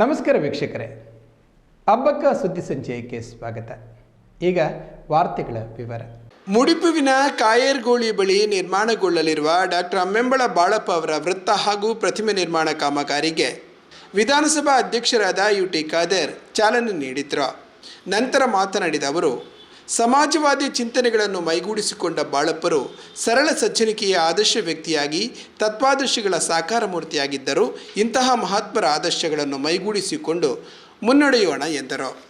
ನಮಸ್ಕಾರ ವೀಕ್ಷಕರೇ. ಹಬ್ಬಕ್ಕ ಸುದ್ದಿ ಸಂಚಯಕ್ಕೆ ಸ್ವಾಗತ. ಈಗ ವಾರ್ತೆಗಳ ವಿವರ. ಮುಡಿಪುವಿನ ಕಾಯರ್ಗೋಳಿ ಬಳಿ ನಿರ್ಮಾಣಗೊಳ್ಳಲಿರುವ ಡಾಕ್ಟರ್ ಅಮ್ಮೆಂಬಳ ಬಾಳಪ್ಪ ಅವರ ವೃತ್ತ ಹಾಗೂ ಪ್ರತಿಮೆ ನಿರ್ಮಾಣ ಕಾಮಗಾರಿಗೆ ವಿಧಾನಸಭಾ ಅಧ್ಯಕ್ಷರಾದ ಯು ಟಿ ಖಾದರ್ ಚಾಲನೆ ನೀಡಿದ್ರು. ನಂತರ ಮಾತನಾಡಿದ ಅವರು ಸಮಾಜವಾದಿ ಚಿಂತನೆಗಳನ್ನು ಮೈಗೂಡಿಸಿಕೊಂಡ ಬಾಳಪ್ಪರು ಸರಳ ಸಜ್ಜನಿಕೆಯ ಆದರ್ಶ ವ್ಯಕ್ತಿಯಾಗಿ, ತತ್ವಾದರ್ಶಗಳ ಸಾಕಾರ ಮೂರ್ತಿಯಾಗಿದ್ದರು. ಇಂತಹ ಮಹಾತ್ಮರ ಆದರ್ಶಗಳನ್ನು ಮೈಗೂಡಿಸಿಕೊಂಡು ಮುನ್ನಡೆಯೋಣ ಎಂದರು.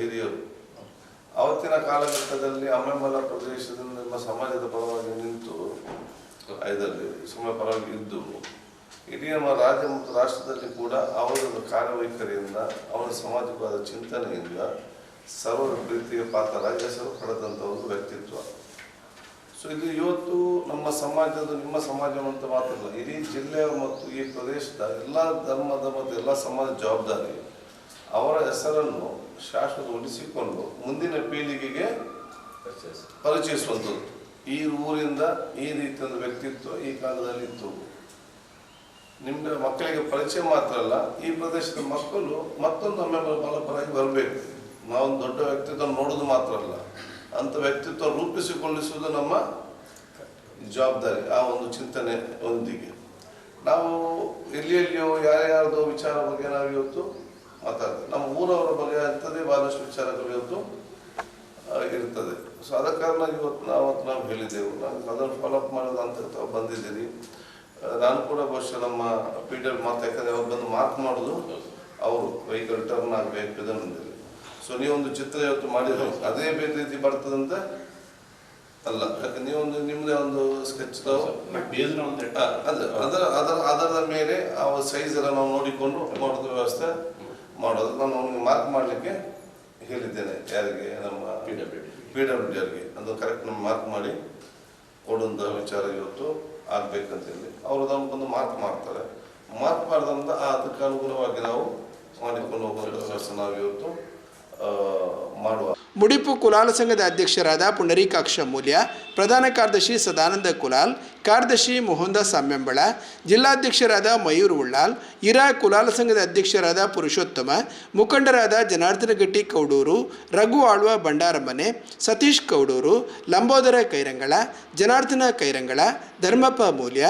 ಹಿರಿಯರು. ಅವತ್ತಿನ ಕಾಲಘಟ್ಟದಲ್ಲಿ ಅಮೆಮಲ ಪ್ರದೇಶದಿಂದ ನಮ್ಮ ಸಮಾಜದ ಪರವಾಗಿ ನಿಂತು, ಇದರಲ್ಲಿ ಸುಮ್ಮನೆ ಪರವಾಗಿ ಇದ್ದು ಇಡೀ ನಮ್ಮ ರಾಜ್ಯ ಮತ್ತು ರಾಷ್ಟ್ರದಲ್ಲಿ ಕೂಡ ಅವರ ಕಾರ್ಯವೈಖರಿಯಿಂದ, ಅವರ ಸಮಾಜವಾದ ಚಿಂತನೆಯಿಂದ ಸರ್ವರ ಪ್ರೀತಿಯ ಪಾತ್ರರಾಗಿ ಹೆಸರು ಪಡೆದಂಥ ಒಂದು ವ್ಯಕ್ತಿತ್ವ. ಸೊ ಇದು ಇವತ್ತು ನಮ್ಮ ಸಮಾಜದ, ನಿಮ್ಮ ಸಮಾಜವಂತ ಅಂತ ಮಾತ್ರ ಅಲ್ಲ ಇಡೀ ಜಿಲ್ಲೆಯ ಮತ್ತು ಈ ಪ್ರದೇಶದ ಎಲ್ಲ ಧರ್ಮದ ಮತ್ತು ಎಲ್ಲ ಸಮಾಜ ಜವಾಬ್ದಾರಿ. ಅವರ ಹೆಸರನ್ನು ಶಾಶ್ವತ ಉಳಿಸಿಕೊಂಡು ಮುಂದಿನ ಪೀಳಿಗೆಗೆ ಪರಿಚಯಿಸುವಂಥದ್ದು. ಈ ಊರಿಂದ ಈ ರೀತಿಯ ಒಂದು ವ್ಯಕ್ತಿತ್ವ ಈ ಕಾಲದಲ್ಲಿ ಇತ್ತು ನಿಮ್ಮ ಮಕ್ಕಳಿಗೆ ಪರಿಚಯ ಮಾತ್ರ ಅಲ್ಲ ಈ ಪ್ರದೇಶದ ಮಕ್ಕಳು ಮತ್ತೊಂದು ಒಮ್ಮೆ ಬಲಪರಾಗಿ ಬರಬೇಕು. ನಾವು ದೊಡ್ಡ ವ್ಯಕ್ತಿತ್ವ ನೋಡೋದು ಮಾತ್ರ ಅಲ್ಲ ಅಂತ ವ್ಯಕ್ತಿತ್ವ ರೂಪಿಸಿಕೊಳ್ಳಿಸುವುದು ನಮ್ಮ ಜವಾಬ್ದಾರಿ ಆ ಒಂದು ಚಿಂತನೆ ಒಂದಿಗೆ ನಾವು ಎಲ್ಲಿ ಎಲ್ಲಿಯೋ ಯಾರ್ಯಾರ್ದೋ ವಿಚಾರ ಬಗ್ಗೆ ನಾವು ಇವತ್ತು ಮಾತಾಡ್ತೇವೆ ನಮ್ಮ ಊರವರ ಬಗ್ಗೆ ಅಂತದೇ ಬಹಳಷ್ಟು ವಿಚಾರಗಳು ಇವತ್ತು ಇರ್ತದೆ. ಸೊ ಅದ ಕಾರಣ ಇವತ್ತು ನಾವು ನಾವು ಹೇಳಿದ್ದೆವು. ನಾನು ಅದನ್ನು ಫಾಲೋಅಪ್ ಮಾಡೋದು ಅಂತ ತಾವು ಬಂದಿದ್ದೀರಿ. ನಾನು ಕೂಡ ಬಹುಶಃ ನಮ್ಮ ಪಿ ಡಿ ಮಾತು ಯಾಕಂದ್ರೆ ಅವ್ರು ಬಂದು ಮಾರ್ಕ್ ಮಾಡೋದು ಅವರು ವೆಹಿಕಲ್ ಟರ್ನ್ ಆಗಬೇಕು ಇದನ್ನೊಂದಿದೆ ಸೊ ನೀವೊಂದು ಚಿತ್ರ ಇವತ್ತು ಮಾಡಿದ್ರೆ ಅದೇ ಬೇರೆ ರೀತಿ ಬರ್ತದಂತ ಅಲ್ಲ. ಯಾಕಂದ್ರೆ ನೀವೊಂದು ನಿಮ್ಮದೇ ಒಂದು ಸ್ಕೆಚ್ ಅದೇ ಅದರ ಅದರ ಅದರ ಮೇಲೆ ಆ ಸೈಜ್ ಎಲ್ಲ ನಾವು ನೋಡಿಕೊಂಡು ಮಾಡೋದು ವ್ಯವಸ್ಥೆ. ಮಾಡೋದು. ನಾನು ಅವನಿಗೆ ಮಾರ್ಕ್ ಮಾಡಲಿಕ್ಕೆ ಹೇಳಿದ್ದೇನೆ. ಯಾರಿಗೆ? ನಮ್ಮ ಪಿ ಡಬ್ಲ್ಯೂ ಡಿ ಅವ್ರಿಗೆ. ಅದು ಕರೆಕ್ಟ್ ನಮ್ಮ ಮಾರ್ಕ್ ಮಾಡಿ ಕೊಡುವಂಥ ವಿಚಾರ ಇವತ್ತು ಆಗ್ಬೇಕಂತ ಹೇಳಿ ಅವರು ಅದನ್ನು ಬಂದು ಮಾರ್ಕ್ ಮಾಡ್ತಾರೆ. ಮಾರ್ಕ್ ಮಾಡಿದಂತ ಅದಕ್ಕೆ ಅನುಗುಣವಾಗಿ ನಾವು ಮಾಡಿಕೊಂಡು ಹೋಗುವಂಥ ವ್ಯವಸ್ಥೆ ನಾವು ಇವತ್ತು ಮಾಡುವ ಮುಡಿಪು ಕುಲಾಲ ಸಂಘದ ಅಧ್ಯಕ್ಷರಾದ ಪುಂಡರೀಕಾಕ್ಷ ಮೂಲ್ಯ, ಪ್ರಧಾನ ಕಾರ್ಯದರ್ಶಿ ಸದಾನಂದ ಕುಲಾಲ್, ಕಾರ್ಯದರ್ಶಿ ಮೋಹನ್ದಾಸ್ ಸಾಮ್ಯಂಬಳ, ಜಿಲ್ಲಾಧ್ಯಕ್ಷರಾದ ಮಯೂರ್ ಉಳ್ಳಾಲ್, ಇರಾ ಕುಲಾಲ ಸಂಘದ ಅಧ್ಯಕ್ಷರಾದ ಪುರುಷೋತ್ತಮ, ಮುಖಂಡರಾದ ಜನಾರ್ದನ ಗಟ್ಟಿ ಕೌಡೂರು, ರಘು ಆಳ್ವ ಬಂಡಾರಮನೆ ಸತೀಶ್ ಕೌಡೂರು, ಲಂಬೋದರ ಕೈರಂಗಳ, ಜನಾರ್ದನ ಕೈರಂಗಳ, ಧರ್ಮಪ್ಪ ಮೂಲ್ಯ,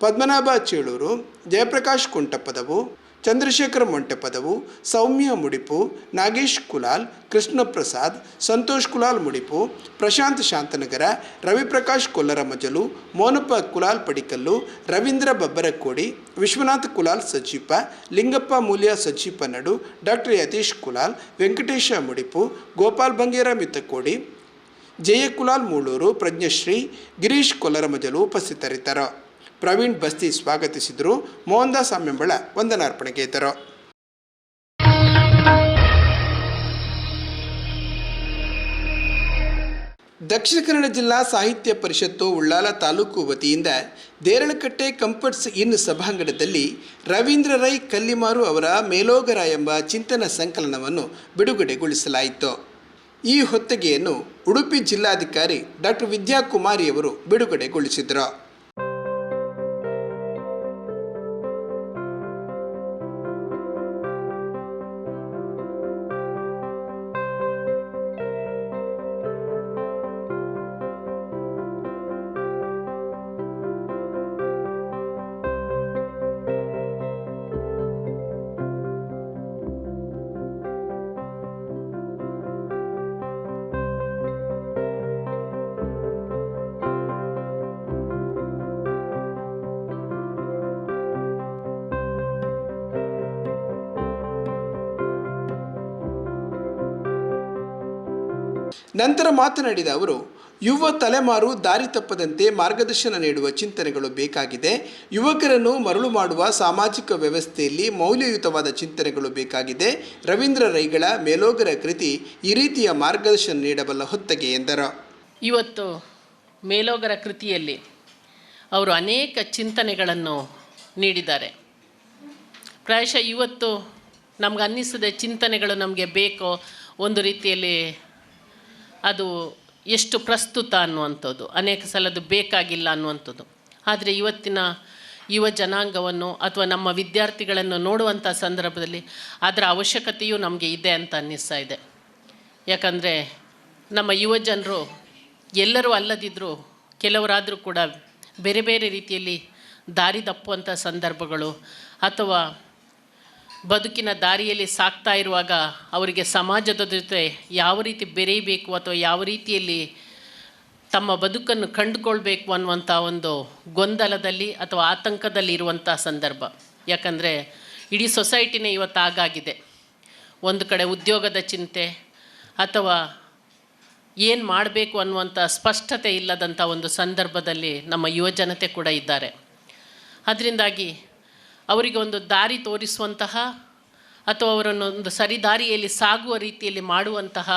ಪದ್ಮನಾಭ ಚೇಳೂರು, ಜಯಪ್ರಕಾಶ್ ಕುಂಟಪದವು ಚಂದ್ರಶೇಖರ್ ಮೊಂಟೆಪದವು ಸೌಮ್ಯ ಮುಡಿಪು, ನಾಗೇಶ್ ಕುಲಾಲ್ ಕೃಷ್ಣ ಪ್ರಸಾದ್ ಸಂತೋಷ್ ಕುಲಾಲ್ ಮುಡಿಪು, ಪ್ರಶಾಂತ್ ಶಾಂತನಗರ, ರವಿಪ್ರಕಾಶ್ ಕೊಲ್ಲರ ಮಜಲು, ಮೋನಪ್ಪ ಕುಲಾಲ್ ಪಡಿಕಲ್ಲು, ರವೀಂದ್ರ ಬಬ್ಬರಕೋಡಿ, ವಿಶ್ವನಾಥ್ ಕುಲಾಲ್ ಸಜೀಪ, ಲಿಂಗಪ್ಪ ಮೂಲ್ಯ ಸಜೀಪ ನಡು, ಡಾಕ್ಟರ್ ಯತೀಶ್ ಕುಲಾಲ್, ವೆಂಕಟೇಶ ಮುಡಿಪು, ಗೋಪಾಲ್ ಬಂಗೇರ ಮಿತ್ತಕೋಡಿ ಜಯಕುಲಾಲ್ ಮೂಳೂರು, ಪ್ರಜ್ಞಶ್ರೀ, ಗಿರೀಶ್ ಕೊಲ್ಲರಮಜಲು ಉಪಸ್ಥಿತರಿದ್ದರು. ಪ್ರವೀಣ್ ಬಸ್ತಿ ಸ್ವಾಗತಿಸಿದರು. ಮೋಹನ್ದಾಸ್ ಅಮ್ಮೆಂಬಳ ವಂದನಾರ್ಪಣೆಗೆ ಇದ್ದರು. ದಕ್ಷಿಣ ಕನ್ನಡ ಜಿಲ್ಲಾ ಸಾಹಿತ್ಯ ಪರಿಷತ್ತು ಉಳ್ಳಾಲ ತಾಲೂಕು ವತಿಯಿಂದ ದೇರಳಕಟ್ಟೆ ಕಂಫರ್ಟ್ಸ್ ಇನ್ ಸಭಾಂಗಣದಲ್ಲಿ ರವೀಂದ್ರ ರೈ ಕಲ್ಲಿಮಾರು ಅವರ ಮೇಲೋಗರ ಎಂಬ ಚಿಂತನ ಸಂಕಲನವನ್ನು ಬಿಡುಗಡೆಗೊಳಿಸಲಾಯಿತು. ಈ ಹೊತ್ತಿಗೆಯನ್ನು ಉಡುಪಿ ಜಿಲ್ಲಾಧಿಕಾರಿ ಡಾಕ್ಟರ್ ವಿದ್ಯಾಕುಮಾರಿಯವರು ಬಿಡುಗಡೆಗೊಳಿಸಿದರು. ನಂತರ ಮಾತನಾಡಿದ ಅವರು, ಯುವ ತಲೆಮಾರು ದಾರಿ ತಪ್ಪದಂತೆ ಮಾರ್ಗದರ್ಶನ ನೀಡುವ ಚಿಂತನೆಗಳು ಬೇಕಾಗಿದೆ. ಯುವಕರನ್ನು ಮರಳು ಮಾಡುವ ಸಾಮಾಜಿಕ ವ್ಯವಸ್ಥೆಯಲ್ಲಿ ಮೌಲ್ಯಯುತವಾದ ಚಿಂತನೆಗಳು ಬೇಕಾಗಿದೆ. ರವೀಂದ್ರ ರೈಗಳ ಮೇಲೋಗರ ಕೃತಿ ಈ ರೀತಿಯ ಮಾರ್ಗದರ್ಶನ ನೀಡಬಲ್ಲ ಹೊತ್ತಗೆ ಎಂದರು. ಇವತ್ತು ಮೇಲೋಗರ ಕೃತಿಯಲ್ಲಿ ಅವರು ಅನೇಕ ಚಿಂತನೆಗಳನ್ನು ನೀಡಿದ್ದಾರೆ. ಪ್ರಾಯಶಃ ಇವತ್ತು ನಮ್ಗೆ ಅನ್ನಿಸದೆ ಚಿಂತನೆಗಳು ನಮಗೆ ಬೇಕೋ ಒಂದು ರೀತಿಯಲ್ಲಿ ಅದು ಎಷ್ಟು ಪ್ರಸ್ತುತ ಅನ್ನುವಂಥದ್ದು. ಅನೇಕ ಸಲ ಅದು ಬೇಕಾಗಿಲ್ಲ ಅನ್ನುವಂಥದ್ದು. ಆದರೆ ಇವತ್ತಿನ ಯುವ ಜನಾಂಗವನ್ನು ಅಥವಾ ನಮ್ಮ ವಿದ್ಯಾರ್ಥಿಗಳನ್ನು ನೋಡುವಂಥ ಸಂದರ್ಭದಲ್ಲಿ ಅದರ ಅವಶ್ಯಕತೆಯೂ ನಮಗೆ ಇದೆ ಅಂತ ಅನ್ನಿಸ್ತಾ ಇದೆ. ಯಾಕಂದರೆ ನಮ್ಮ ಯುವ ಜನರು ಎಲ್ಲರೂ ಅಲ್ಲದಿದ್ದರೂ ಕೆಲವರಾದರೂ ಕೂಡ ಬೇರೆ ಬೇರೆ ರೀತಿಯಲ್ಲಿ ದಾರಿ ತಪ್ಪುವಂಥ ಸಂದರ್ಭಗಳು ಅಥವಾ ಬದುಕಿನ ದಾರಿಯಲ್ಲಿ ಸಾಕ್ತಾ ಇರುವಾಗ ಅವರಿಗೆ ಸಮಾಜದ ಜೊತೆ ಯಾವ ರೀತಿ ಬೆರೆಯಬೇಕು ಅಥವಾ ಯಾವ ರೀತಿಯಲ್ಲಿ ತಮ್ಮ ಬದುಕನ್ನು ಕಂಡುಕೊಳ್ಬೇಕು ಅನ್ನುವಂಥ ಒಂದು ಗೊಂದಲದಲ್ಲಿ ಅಥವಾ ಆತಂಕದಲ್ಲಿ ಇರುವಂಥ ಸಂದರ್ಭ. ಯಾಕಂದರೆ ಇಡೀ ಸೊಸೈಟಿನೇ ಇವತ್ತು ಆಗಾಗಿದೆ ಒಂದು ಕಡೆ ಉದ್ಯೋಗದ ಚಿಂತೆ ಅಥವಾ ಏನು ಮಾಡಬೇಕು ಅನ್ನುವಂಥ ಸ್ಪಷ್ಟತೆ ಇಲ್ಲದಂಥ ಒಂದು ಸಂದರ್ಭದಲ್ಲಿ ನಮ್ಮ ಯುವಜನತೆ ಕೂಡ ಇದ್ದಾರೆ. ಅದರಿಂದಾಗಿ ಅವರಿಗೆ ಒಂದು ದಾರಿ ತೋರಿಸುವಂತಹ ಅಥವಾ ಅವರನ್ನು ಒಂದು ಸರಿ ದಾರಿಯಲ್ಲಿ ಸಾಗುವ ರೀತಿಯಲ್ಲಿ ಮಾಡುವಂತಹ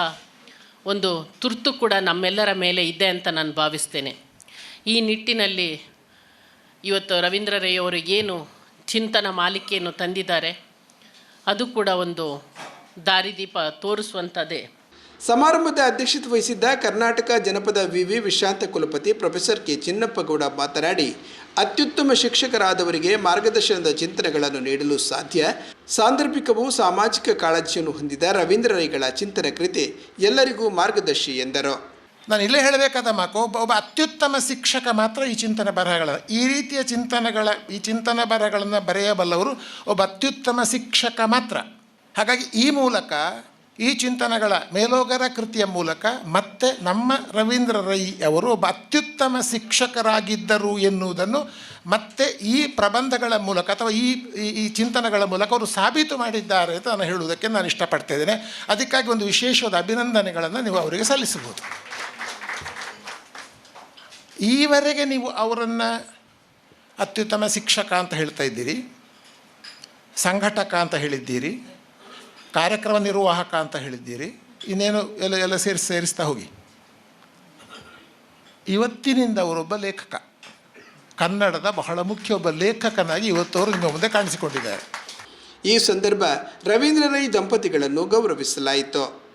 ಒಂದು ತುರ್ತು ಕೂಡ ನಮ್ಮೆಲ್ಲರ ಮೇಲೆ ಇದೆ ಅಂತ ನಾನು ಭಾವಿಸ್ತೇನೆ. ಈ ನಿಟ್ಟಿನಲ್ಲಿ ಇವತ್ತು ರವೀಂದ್ರ ರೈ ಅವರು ಏನು ಚಿಂತನ ಮಾಲಿಕೆಯನ್ನು ತಂದಿದ್ದಾರೆ, ಅದು ಕೂಡ ಒಂದು ದಾರಿದೀಪ ತೋರಿಸುವಂಥದ್ದೇ. ಸಮಾರಂಭದ ಅಧ್ಯಕ್ಷತೆ ವಹಿಸಿದ್ದ ಕರ್ನಾಟಕ ಜನಪದ ವಿವಿ ವಿಶ್ರಾಂತ ಕುಲಪತಿ ಪ್ರೊಫೆಸರ್ ಕೆ ಚಿನ್ನಪ್ಪಗೌಡ ಮಾತನಾಡಿ ಅತ್ಯುತ್ತಮ ಶಿಕ್ಷಕರಾದವರಿಗೆ ಮಾರ್ಗದರ್ಶನದ ಚಿಂತನೆಗಳನ್ನು ನೀಡಲು ಸಾಧ್ಯ. ಸಾಂದರ್ಭಿಕವೂ ಸಾಮಾಜಿಕ ಕಾಳಜಿಯನ್ನು ಹೊಂದಿದ ರವೀಂದ್ರ ರೈಗಳ ಚಿಂತನ ಕೃತಿ ಎಲ್ಲರಿಗೂ ಮಾರ್ಗದರ್ಶಿ ಎಂದರು. ನಾನು ಇಲ್ಲೇ ಹೇಳಬೇಕಾದ ಮಾಕು ಒಬ್ಬ ಒಬ್ಬ ಅತ್ಯುತ್ತಮ ಶಿಕ್ಷಕ ಮಾತ್ರ ಈ ಚಿಂತನೆ ಬರಹಗಳ, ಈ ರೀತಿಯ ಚಿಂತನೆಗಳ, ಈ ಚಿಂತನ ಬರಹಗಳನ್ನು ಬರೆಯಬಲ್ಲವರು ಒಬ್ಬ ಅತ್ಯುತ್ತಮ ಶಿಕ್ಷಕ ಮಾತ್ರ. ಹಾಗಾಗಿ ಈ ಮೂಲಕ ಈ ಚಿಂತನೆಗಳ ಮೇಲೋಗರ ಕೃತಿಯ ಮೂಲಕ ಮತ್ತೆ ನಮ್ಮ ರವೀಂದ್ರ ರೈ ಅವರು ಒಬ್ಬ ಅತ್ಯುತ್ತಮ ಶಿಕ್ಷಕರಾಗಿದ್ದರು ಎನ್ನುವುದನ್ನು ಮತ್ತೆ ಈ ಪ್ರಬಂಧಗಳ ಮೂಲಕ ಅಥವಾ ಈ, ಈ- ಚಿಂತನೆಗಳ ಮೂಲಕ ಅವರು ಸಾಬೀತು ಮಾಡಿದ್ದಾರೆ ಅಂತ ನಾನು ಹೇಳುವುದಕ್ಕೆ ನಾನು ಇಷ್ಟಪಡ್ತಾಯಿದ್ದೇನೆ ಅದಕ್ಕಾಗಿ ಒಂದು ವಿಶೇಷವಾದ ಅಭಿನಂದನೆಗಳನ್ನು ನೀವು ಅವರಿಗೆ ಸಲ್ಲಿಸಬಹುದು. ಈವರೆಗೆ ನೀವು ಅವರನ್ನು ಅತ್ಯುತ್ತಮ ಶಿಕ್ಷಕ ಅಂತ ಹೇಳ್ತಾ ಇದ್ದೀರಿ, ಸಂಘಟಕ ಅಂತ ಹೇಳಿದ್ದೀರಿ ಕಾರ್ಯಕ್ರಮ ನಿರ್ವಾಹಕ ಅಂತ ಹೇಳಿದ್ದೀರಿ. ಇನ್ನೇನು ಎಲ್ಲ ಎಲ್ಲ ಸೇರಿಸಿ, ಸೇರಿಸ್ತಾ ಹೋಗಿ. ಇವತ್ತಿನಿಂದ ಅವರೊಬ್ಬ ಲೇಖಕ. ಕನ್ನಡದ ಬಹಳ ಮುಖ್ಯ ಒಬ್ಬ ಲೇಖಕನಾಗಿ ಇವತ್ತವರು ನಿಮ್ಮ ಮುಂದೆ ಕಾಣಿಸಿಕೊಂಡಿದ್ದಾರೆ. ಈ ಸಂದರ್ಭ ರವೀಂದ್ರ ರೈ ದಂಪತಿಗಳನ್ನು ಗೌರವಿಸಲಾಯಿತು.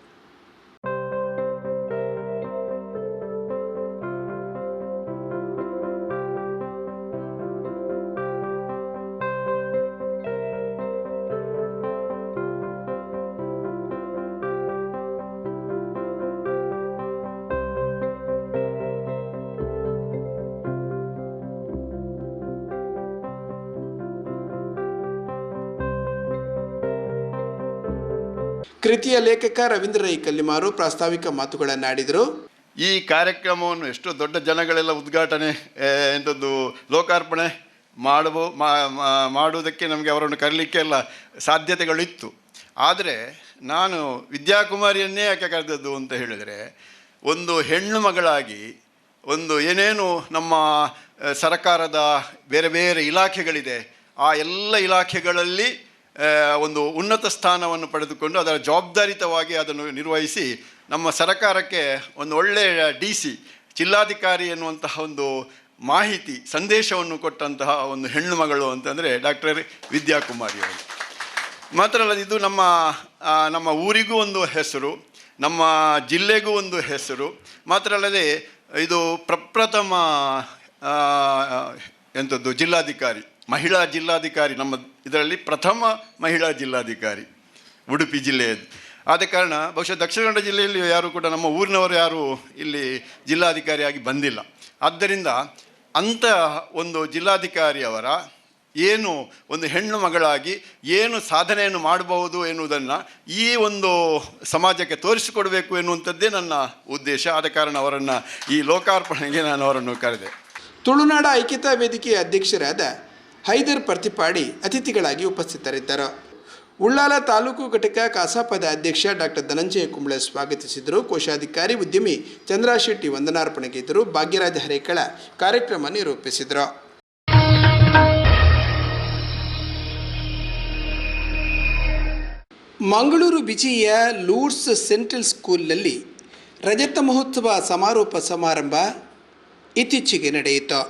ಕೃತಿಯ ಲೇಖಕ ರವೀಂದ್ರ ರೈ ಕಲ್ಲಿಮಾರು ಪ್ರಾಸ್ತಾವಿಕ ಮಾತುಗಳನ್ನಾಡಿದರು. ಈ ಕಾರ್ಯಕ್ರಮವನ್ನು ಎಷ್ಟು ದೊಡ್ಡ ಜನಗಳೆಲ್ಲ ಉದ್ಘಾಟನೆ ಎಂಥದ್ದು ಲೋಕಾರ್ಪಣೆ ಮಾಡುವ ಮಾಡುವುದಕ್ಕೆ ನಮಗೆ ಅವರನ್ನು ಕರೀಲಿಕ್ಕೆ ಎಲ್ಲ ಸಾಧ್ಯತೆಗಳಿತ್ತು. ಆದರೆ ನಾನು ವಿದ್ಯಾಕುಮಾರಿಯನ್ನೇ ಯಾಕೆ ಕರೆದದ್ದು ಅಂತ ಹೇಳಿದರೆ, ಒಂದು ಹೆಣ್ಣು ಮಗಳಾಗಿ ಒಂದು ಏನೇನು ನಮ್ಮ, ಸರಕಾರದ ಬೇರೆ ಬೇರೆ ಇಲಾಖೆಗಳಿದೆ, ಆ ಎಲ್ಲ ಇಲಾಖೆಗಳಲ್ಲಿ ಒಂದು ಉನ್ನತ ಸ್ಥಾನವನ್ನು ಪಡೆದುಕೊಂಡು ಅದರ ಜವಾಬ್ದಾರಿತವಾಗಿ ಅದನ್ನು ನಿರ್ವಹಿಸಿ ನಮ್ಮ ಸರಕಾರಕ್ಕೆ ಒಂದು ಒಳ್ಳೆಯ ಡಿ ಸಿ, ಜಿಲ್ಲಾಧಿಕಾರಿ ಎನ್ನುವಂತಹ ಒಂದು ಮಾಹಿತಿ, ಸಂದೇಶವನ್ನು ಕೊಟ್ಟಂತಹ ಒಂದು ಹೆಣ್ಣು ಮಗಳು ಅಂತಂದರೆ ಡಾಕ್ಟರ್ ವಿದ್ಯಾಕುಮಾರಿ ಅವರು. ಮಾತ್ರ ಅಲ್ಲ ಇದು ನಮ್ಮ ನಮ್ಮ ಊರಿಗೂ ಒಂದು ಹೆಸರು, ನಮ್ಮ ಜಿಲ್ಲೆಗೂ ಒಂದು ಹೆಸರು. ಮಾತ್ರ ಅಲ್ಲದೆ ಇದು ಪ್ರಪ್ರಥಮ ಎಂಥದ್ದು ಜಿಲ್ಲಾಧಿಕಾರಿ. ಮಹಿಳಾ ಜಿಲ್ಲಾಧಿಕಾರಿ, ನಮ್ಮ ಇದರಲ್ಲಿ ಪ್ರಥಮ ಮಹಿಳಾ ಜಿಲ್ಲಾಧಿಕಾರಿ, ಉಡುಪಿ ಜಿಲ್ಲೆಯದ್ದು. ಆದ ಕಾರಣ ಬಹುಶಃ ದಕ್ಷಿಣ ಕನ್ನಡ ಜಿಲ್ಲೆಯಲ್ಲಿ ಯಾರು ಕೂಡ ನಮ್ಮ ಊರಿನವರು ಯಾರು ಇಲ್ಲಿ ಜಿಲ್ಲಾಧಿಕಾರಿಯಾಗಿ ಬಂದಿಲ್ಲ. ಆದ್ದರಿಂದ ಅಂಥ ಒಂದು ಜಿಲ್ಲಾಧಿಕಾರಿಯವರ ಏನು ಒಂದು ಹೆಣ್ಣು ಮಗಳಾಗಿ ಏನು ಸಾಧನೆಯನ್ನು ಮಾಡಬಹುದು ಎನ್ನುವುದನ್ನು ಈ ಒಂದು ಸಮಾಜಕ್ಕೆ ತೋರಿಸಿಕೊಡಬೇಕು ಎನ್ನುವಂಥದ್ದೇ ನನ್ನ ಉದ್ದೇಶ. ಆದ ಕಾರಣ ಅವರನ್ನು ಈ ಲೋಕಾರ್ಪಣೆಗೆ ನಾನು ಅವರನ್ನು ಕರೆದೆ. ತುಳುನಾಡ ಐಕ್ಯತಾ ವೇದಿಕೆಯ ಅಧ್ಯಕ್ಷರಾದ ಹೈದರ್ ಪ್ರತಿಪಾಡಿ ಅತಿಥಿಗಳಾಗಿ ಉಪಸ್ಥಿತರಿದ್ದರು. ಉಳ್ಳಾಲ ತಾಲೂಕು ಘಟಕ ಕಸಾಪದ ಅಧ್ಯಕ್ಷ ಡಾಕ್ಟರ್ ಧನಂಜಯ ಕುಂಬಳೆ ಸ್ವಾಗತಿಸಿದರು. ಕೋಶಾಧಿಕಾರಿ ಉದ್ಯಮಿ ಚಂದ್ರ ಶೆಟ್ಟಿ ವಂದನಾರ್ಪಣೆಗಿದ್ದರು ಭಾಗ್ಯರಾಜ ಹರೇಕಳ ಕಾರ್ಯಕ್ರಮ ನಿರೂಪಿಸಿದರು. ಮಂಗಳೂರು ಬಿಜಿಯ ಲೂಡ್ಸ್ ಸೆಂಟ್ರಲ್ ಸ್ಕೂಲ್ನಲ್ಲಿ ರಜತ ಮಹೋತ್ಸವ ಸಮಾರೋಪ ಸಮಾರಂಭ ಇತ್ತೀಚೆಗೆ ನಡೆಯಿತು.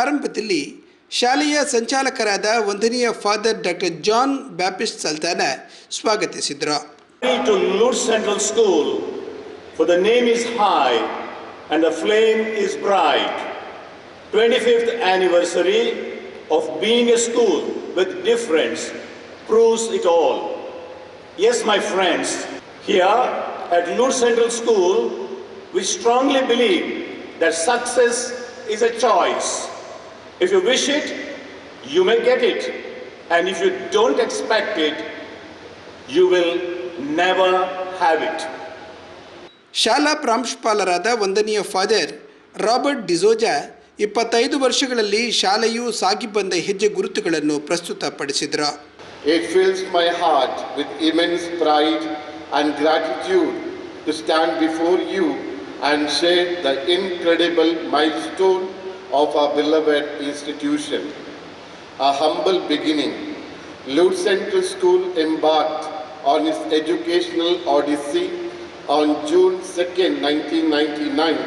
ಕಾರ್ಯಕ್ರಮದ ಪ್ರಾರಂಭದಲ್ಲಿ ಶಾಲೆಯ ಸಂಚಾಲಕರಾದ ವಂದನೀಯ father doctor John Baptist Saldanha ಸ್ವಾಗತಿಸಿದರು to Lord Central School, for the name is high and the flame is bright. 25th anniversary of being a school with difference proves it all. Yes, my friends, here at Lord Central School, we strongly believe that success is a choice. If you wish it, you may get it. And if you don't expect it, you will never have it. ಶಾಲಾ ಪ್ರಾಂಶುಪಾಲರಾದ ವಂದನೀಯ father Robert D'Souza ಇಪ್ಪತ್ತೈದು ವರ್ಷಗಳಲ್ಲಿ ಶಾಲೆಯು ಸಾಗಿ ಬಂದ ಹೆಜ್ಜೆ ಗುರುತುಗಳನ್ನು ಪ್ರಸ್ತುತಪಡಿಸಿದರು It fills my heart with immense pride and gratitude to stand before you and share the incredible milestone of our beloved institution. A humble beginning, Lute Central School embarked on its educational odyssey on June 2nd, 1999,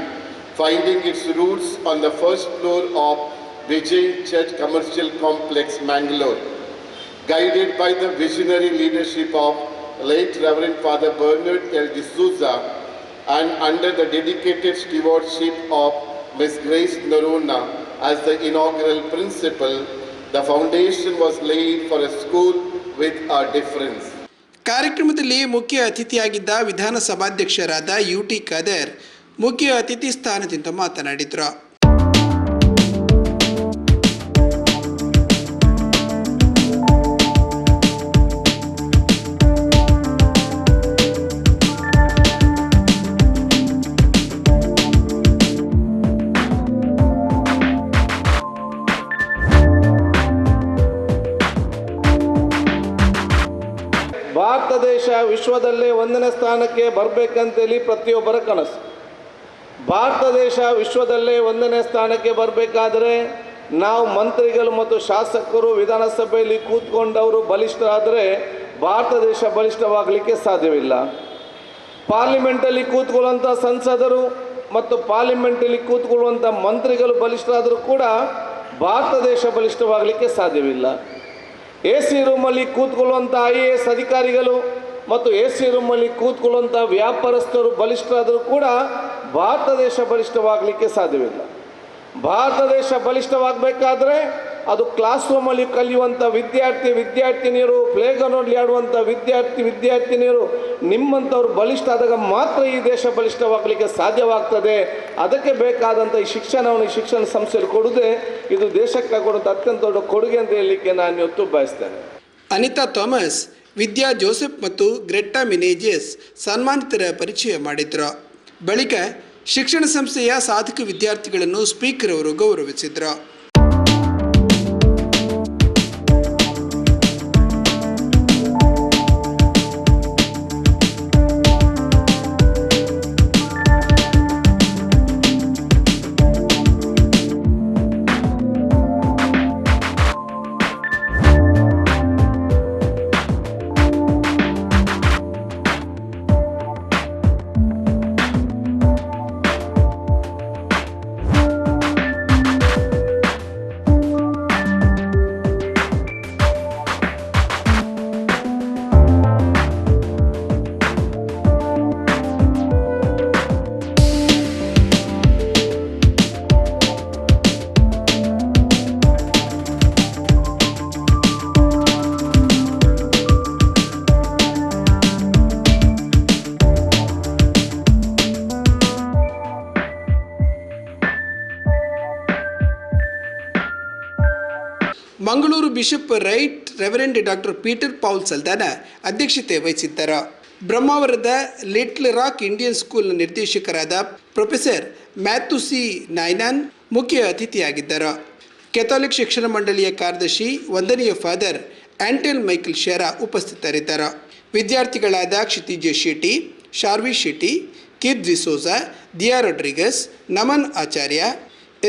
finding its roots on the first floor of Vijay Church Commercial Complex, Mangalore guided by the visionary leadership of late Reverend Father Bernard L. D'Souza and under the dedicated stewardship of Ms. Grace Naruna as the inaugural principal, the foundation was laid for a school with a difference. ಕಾರ್ಯಕ್ರಮದಲ್ಲಿ ಮುಖ್ಯ ಅತಿಥಿಯಾಗಿದ್ದ ವಿಧಾನಸಭಾಧ್ಯಕ್ಷರಾದ U T ಖದರ್ ಮುಖ್ಯ ಅತಿಥಿ ಸ್ಥಾನದಿಂದ ಮಾತನಾಡಿದರು ವಿಶ್ವದಲ್ಲೇ ಒಂದನೇ ಸ್ಥಾನಕ್ಕೆ ಬರಬೇಕಂತೇಳಿ ಪ್ರತಿಯೊಬ್ಬರ ಕನಸು. ಭಾರತ ದೇಶ ವಿಶ್ವದಲ್ಲೇ ಒಂದನೇ ಸ್ಥಾನಕ್ಕೆ ಬರಬೇಕಾದ್ರೆ ನಾವು ಮಂತ್ರಿಗಳು ಮತ್ತು ಶಾಸಕರು ವಿಧಾನಸಭೆಯಲ್ಲಿ ಕೂತ್ಕೊಂಡವರು ಬಲಿಷ್ಠರಾದರೆ ಭಾರತ ದೇಶ ಬಲಿಷ್ಠವಾಗಲಿಕ್ಕೆ ಸಾಧ್ಯವಿಲ್ಲ. ಪಾರ್ಲಿಮೆಂಟಲ್ಲಿ ಕೂತ್ಕೊಳ್ಳುವಂಥ ಸಂಸದರು ಮತ್ತು ಪಾರ್ಲಿಮೆಂಟಲ್ಲಿ ಕೂತ್ಕೊಳ್ಳುವಂಥ ಮಂತ್ರಿಗಳು ಬಲಿಷ್ಠರಾದರೂ ಕೂಡ ಭಾರತ ದೇಶ ಬಲಿಷ್ಠವಾಗಲಿಕ್ಕೆ ಸಾಧ್ಯವಿಲ್ಲ. ಎ ಸಿ ರೂಮಲ್ಲಿ ಕೂತ್ಕೊಳ್ಳುವಂಥ ಐ ಎ ಎಸ್ ಅಧಿಕಾರಿಗಳು ಮತ್ತು ಎ ಸಿ ರೂಮಲ್ಲಿ ಕೂತ್ಕೊಳ್ಳುವಂಥ ವ್ಯಾಪಾರಸ್ಥರು ಬಲಿಷ್ಠರಾದರೂ ಕೂಡ ಭಾರತ ದೇಶ ಬಲಿಷ್ಠವಾಗಲಿಕ್ಕೆ ಸಾಧ್ಯವಿಲ್ಲ. ಭಾರತ ದೇಶ ಬಲಿಷ್ಠವಾಗಬೇಕಾದ್ರೆ ಅದು ಕ್ಲಾಸ್ ರೂಮಲ್ಲಿ ಕಲಿಯುವಂಥ ವಿದ್ಯಾರ್ಥಿ, ವಿದ್ಯಾರ್ಥಿನಿಯರು ಪ್ಲೇಗ್ರೌಂಡ್ಲಿ ಆಡುವಂಥ ವಿದ್ಯಾರ್ಥಿ, ವಿದ್ಯಾರ್ಥಿನಿಯರು ನಿಮ್ಮಂಥವ್ರು ಬಲಿಷ್ಠ ಆದಾಗ ಮಾತ್ರ ಈ ದೇಶ ಬಲಿಷ್ಠವಾಗಲಿಕ್ಕೆ ಸಾಧ್ಯವಾಗ್ತದೆ. ಅದಕ್ಕೆ ಬೇಕಾದಂಥ ಈ ಶಿಕ್ಷಣವನ್ನು ಶಿಕ್ಷಣ ಸಂಸ್ಥೆಯಲ್ಲಿ ಕೊಡದೆ ಇದು ದೇಶಕ್ಕೆ ಕೊಡುವಂಥ ಅತ್ಯಂತ ದೊಡ್ಡ ಕೊಡುಗೆ ಅಂತ ಹೇಳಲಿಕ್ಕೆ ನಾನು ಇವತ್ತು ಬಯಸ್ತೇನೆ. ಅನಿತಾ ಥಾಮಸ್ ವಿದ್ಯಾ ಜೋಸೆಫ್ ಮತ್ತು ಗ್ರೆಟ್ಟಾ ಮಿನೇಜಿಯಸ್ ಸನ್ಮಾನಿತರ ಪರಿಚಯ ಮಾಡಿದ್ರು. ಬಳಿಕ ಶಿಕ್ಷಣ ಸಂಸ್ಥೆಯ ಸಾಧಕ ವಿದ್ಯಾರ್ಥಿಗಳನ್ನು ಸ್ಪೀಕರ್ ಅವರು ಗೌರವಿಸಿದ್ರು. Bishop right reverend doctor Peter Paul Saldanha ಅಧ್ಯಕ್ಷತೆ ವಹಿಸಿದ್ದರು. ಬ್ರಹ್ಮಾವರದ ಲಿಟ್ಲ್ ರಾಕ್ ಇಂಡಿಯನ್ ಸ್ಕೂಲ್ನ ನಿರ್ದೇಶಕರಾದ ಪ್ರೊಫೆಸರ್ ಮ್ಯಾಥುಸಿ ನಾಯ್ನಾನ್ ಮುಖ್ಯ ಅತಿಥಿಯಾಗಿದ್ದರು. ಕೆಥೋಲಿಕ್ ಶಿಕ್ಷಣ ಮಂಡಳಿಯ ಕಾರ್ಯದರ್ಶಿ, ವಂದನೀಯ ಫಾದರ್ ಆಂಟೆಲ್ ಮೈಕಲ್ ಶೇರಾ ಉಪಸ್ಥಿತರಿದ್ದರು. ವಿದ್ಯಾರ್ಥಿಗಳಾದ Kshitija Shetty, Sharvi Shetty Keerth D'Souza, Diya Rodrigues, Naman Acharya,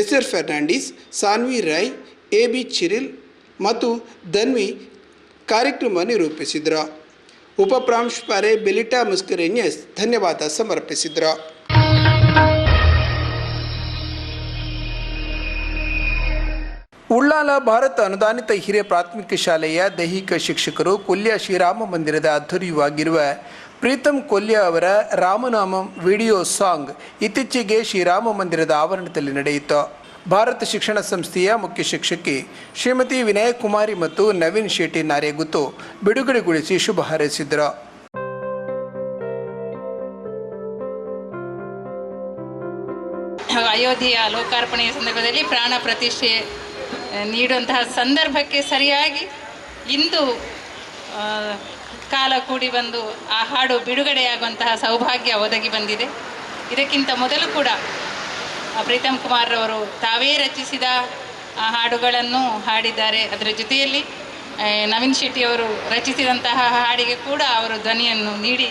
S R Fernandes, Sanvi Rai, A B Cyril ಮತ್ತು ಕಾರ್ಯಕ್ರಮ ಉಪ ಉಪಪ್ರಾಂಶುಪಾಲೆ ಬೆಲಿಟಾ ಮುಸ್ಕರೇನಿಯಸ್ ಧನ್ಯವಾದ ಸಮರ್ಪಿಸಿದ್ರು. ಉಳ್ಳಾಲ ಭಾರತ ಅನುದಾನಿತ ಹಿರಿಯ ಪ್ರಾಥಮಿಕ ಶಾಲೆಯ ದೈಹಿಕ ಶಿಕ್ಷಕರು ಕೊಲ್ಯ ಶ್ರೀರಾಮ ಮಂದಿರದ ಅಧ್ವರ್ಯವಾಗಿರುವ ಪ್ರೀತಮ್ ಕೊಲ್ಯ ಅವರ ರಾಮನಾಮಂ ವಿಡಿಯೋ ಸಾಂಗ್ ಇತ್ತೀಚೆಗೆ ಶ್ರೀರಾಮ ಮಂದಿರದ ಆವರಣದಲ್ಲಿ ನಡೆಯಿತು. ಭಾರತ ಶಿಕ್ಷಣ ಸಂಸ್ಥೆಯ ಮುಖ್ಯ ಶಿಕ್ಷಕಿ ಶ್ರೀಮತಿ ವಿನಯ ಕುಮಾರಿ ಮತ್ತು ನವೀನ್ ಶೆಟ್ಟಿ ನಾರೇಗುತ್ತು ಬಿಡುಗಡೆಗೊಳಿಸಿ ಶುಭ ಹಾರೈಸಿದರು. ಅಯೋಧ್ಯೆಯ ಲೋಕಾರ್ಪಣೆಯ ಸಂದರ್ಭದಲ್ಲಿ ಪ್ರಾಣ ಪ್ರತಿಷ್ಠೆ ನೀಡುವಂತಹ ಸಂದರ್ಭಕ್ಕೆ ಸರಿಯಾಗಿ ಇಂದು ಕಾಲ ಕೂಡಿ ಬಂದು ಆ ಹಾಡು ಬಿಡುಗಡೆಯಾಗುವಂತಹ ಸೌಭಾಗ್ಯ ಒದಗಿ ಬಂದಿದೆ. ಇದಕ್ಕಿಂತ ಮೊದಲು ಕೂಡ ಪ್ರೀತಮ್ ಕುಮಾರ್ ಅವರು ತಾವೇ ರಚಿಸಿದ ಹಾಡುಗಳನ್ನು ಹಾಡಿದ್ದಾರೆ. ಅದರ ಜೊತೆಯಲ್ಲಿ ನವೀನ್ ಶೆಟ್ಟಿಯವರು ರಚಿಸಿದಂತಹ ಹಾಡಿಗೆ ಕೂಡ ಅವರು ಧ್ವನಿಯನ್ನು ನೀಡಿ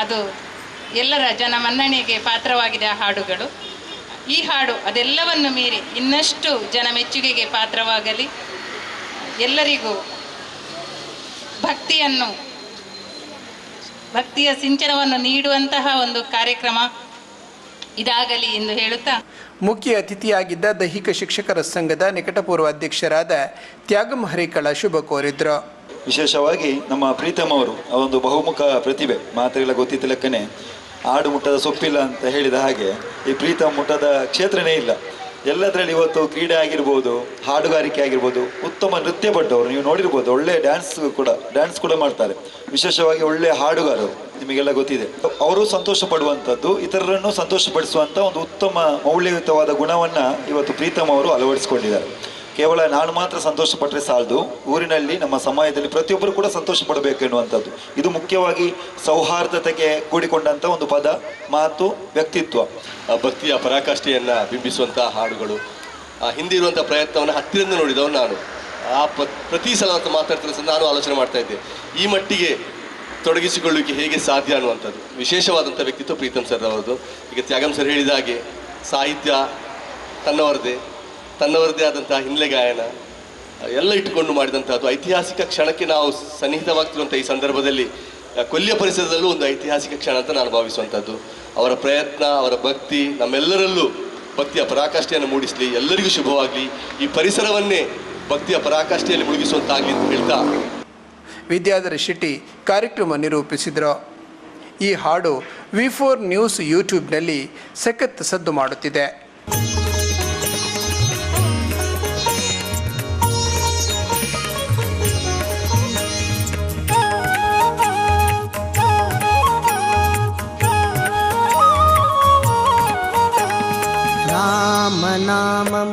ಅದು ಎಲ್ಲರ ಜನ ಮನ್ನಣೆಗೆ ಪಾತ್ರವಾಗಿದೆ ಆ ಹಾಡುಗಳು. ಈ ಹಾಡು ಅದೆಲ್ಲವನ್ನು ಮೀರಿ ಇನ್ನಷ್ಟು ಜನ ಮೆಚ್ಚುಗೆಗೆ ಪಾತ್ರವಾಗಲಿ. ಎಲ್ಲರಿಗೂ ಭಕ್ತಿಯನ್ನು, ಭಕ್ತಿಯ ಸಿಂಚನವನ್ನು ನೀಡುವಂತಹ ಒಂದು ಕಾರ್ಯಕ್ರಮ. ಇದಾಗಲಿ ಎಂದು ಹೇಳುತ್ತಾ? ಮುಖ್ಯ ಅತಿಥಿಯಾಗಿದ್ದ ದೈಹಿಕ ಶಿಕ್ಷಕರ ಸಂಘದ ನಿಕಟಪೂರ್ವ ಅಧ್ಯಕ್ಷರಾದ ತ್ಯಾಗಂ ಹರಿಕಳ ಶುಭ ಕೋರಿದ್ರು. ವಿಶೇಷವಾಗಿ ನಮ್ಮ ಪ್ರೀತಮ್ ಅವರು ಆ ಒಂದು ಬಹುಮುಖ ಪ್ರತಿಭೆ ಮಾತ್ರೆಗಳ ಗೊತ್ತಿದ್ದ ಲೆಕ್ಕನೆ ಆಡು ಮುಟ್ಟದ ಸೊಪ್ಪಿಲ್ಲ ಅಂತ ಹೇಳಿದ ಹಾಗೆ ಈ ಪ್ರೀತಮ್ ಮುಟ್ಟದ ಕ್ಷೇತ್ರನೇ ಇಲ್ಲ. ಎಲ್ಲದರಲ್ಲಿ ಇವತ್ತು ಕ್ರೀಡೆ ಆಗಿರ್ಬೋದು, ಹಾಡುಗಾರಿಕೆ ಆಗಿರ್ಬೋದು, ಉತ್ತಮ ನೃತ್ಯ ಪಟ್ಟವರು ನೀವು ನೋಡಿರ್ಬೋದು, ಒಳ್ಳೆ ಡ್ಯಾನ್ಸ್ ಕೂಡ ಡ್ಯಾನ್ಸ್ ಕೂಡ ಮಾಡ್ತಾರೆ. ವಿಶೇಷವಾಗಿ ಒಳ್ಳೆ ಹಾಡುಗಾರರು, ನಿಮಗೆಲ್ಲ ಗೊತ್ತಿದೆ. ಅವರು ಸಂತೋಷ ಪಡುವಂಥದ್ದು ಇತರರನ್ನು ಸಂತೋಷಪಡಿಸುವಂಥ ಒಂದು ಉತ್ತಮ, ಮೌಲ್ಯಯುತವಾದ ಗುಣವನ್ನು ಇವತ್ತು ಪ್ರೀತಮ್ ಅವರು ಅಳವಡಿಸಿಕೊಂಡಿದ್ದಾರೆ. ಕೇವಲ ನಾನು ಮಾತ್ರ ಸಂತೋಷ ಪಟ್ಟರೆ ಸಾಲದು, ಊರಿನಲ್ಲಿ ನಮ್ಮ ಸಮಾಜದಲ್ಲಿ ಪ್ರತಿಯೊಬ್ಬರು ಕೂಡ ಸಂತೋಷ ಪಡಬೇಕು ಎನ್ನುವಂಥದ್ದು. ಇದು ಮುಖ್ಯವಾಗಿ ಸೌಹಾರ್ದತೆಗೆ ಕೂಡಿಕೊಂಡಂಥ ಒಂದು ಪದ, ಮಾತು, ವ್ಯಕ್ತಿತ್ವ. ಭಕ್ತಿಯ ಪರಾಕಾಷ್ಠೆಯನ್ನು ಬಿಂಬಿಸುವಂಥ ಹಾಡುಗಳು, ಆ ಹಿಂದೆ ಇರುವಂಥ ಪ್ರಯತ್ನವನ್ನು ಹತ್ತಿರದಿಂದ ನೋಡಿದವನು ನಾನು. ಆ ಪ್ರತಿ ಸಲ ಅಂತ ಮಾತಾಡ್ತಿರೋ ನಾನು ಆಲೋಚನೆ ಮಾಡ್ತಾ ಇದ್ದೆ. ಈ ಮಟ್ಟಿಗೆ ತೊಡಗಿಸಿಕೊಳ್ಳಿಕ್ಕೆ ಹೇಗೆ ಸಾಧ್ಯ ಅನ್ನುವಂಥದ್ದು. ವಿಶೇಷವಾದಂಥ ವ್ಯಕ್ತಿತ್ವ ಪ್ರೀತಮ್ ಸರ್ ಅವರದು ಈಗ ತ್ಯಾಗಂ ಸರ್ ಹೇಳಿದ ಹಾಗೆ, ಸಾಹಿತ್ಯ ತನ್ನವರದೇ. ತನ್ನವರದೇ ಆದಂತಹ ಹಿನ್ನೆಲೆ ಗಾಯನ, ಎಲ್ಲ ಇಟ್ಟುಕೊಂಡು ಮಾಡಿದಂಥದ್ದು ಐತಿಹಾಸಿಕ ಕ್ಷಣಕ್ಕೆ ನಾವು ಸನ್ನಿಹಿತವಾಗ್ತಿರುವಂಥ ಈ ಸಂದರ್ಭದಲ್ಲಿ ಕೊಲ್ಲಿಯ ಪರಿಸರದಲ್ಲೂ ಒಂದು ಐತಿಹಾಸಿಕ ಕ್ಷಣ ಅಂತ ನಾನು ಭಾವಿಸುವಂಥದ್ದು. ಅವರ ಪ್ರಯತ್ನ, ಅವರ ಭಕ್ತಿ, ನಮ್ಮೆಲ್ಲರಲ್ಲೂ ಭಕ್ತಿಯ ಪರಾಕಾಷ್ಠೆಯನ್ನು ಮೂಡಿಸಲಿ, ಎಲ್ಲರಿಗೂ ಶುಭವಾಗಲಿ. ಈ ಪರಿಸರವನ್ನೇ ಭಕ್ತಿಯ ಪರಾಕಾಷ್ಠೆಯಲ್ಲಿ ಮುಳುಗಿಸುವಂತಾಗಲಿ ಅಂತ ಹೇಳ್ತಾ ವಿದ್ಯಾಧರ ಶೆಟ್ಟಿ ಕಾರ್ಯಕ್ರಮ ನಿರೂಪಿಸಿದರು. ಈ ಹಾಡು ವಿ ಫೋರ್ ನ್ಯೂಸ್ ಯೂಟ್ಯೂಬ್ನಲ್ಲಿ ಸಖತ್ ಸದ್ದು ಮಾಡುತ್ತಿದೆ. रामनामं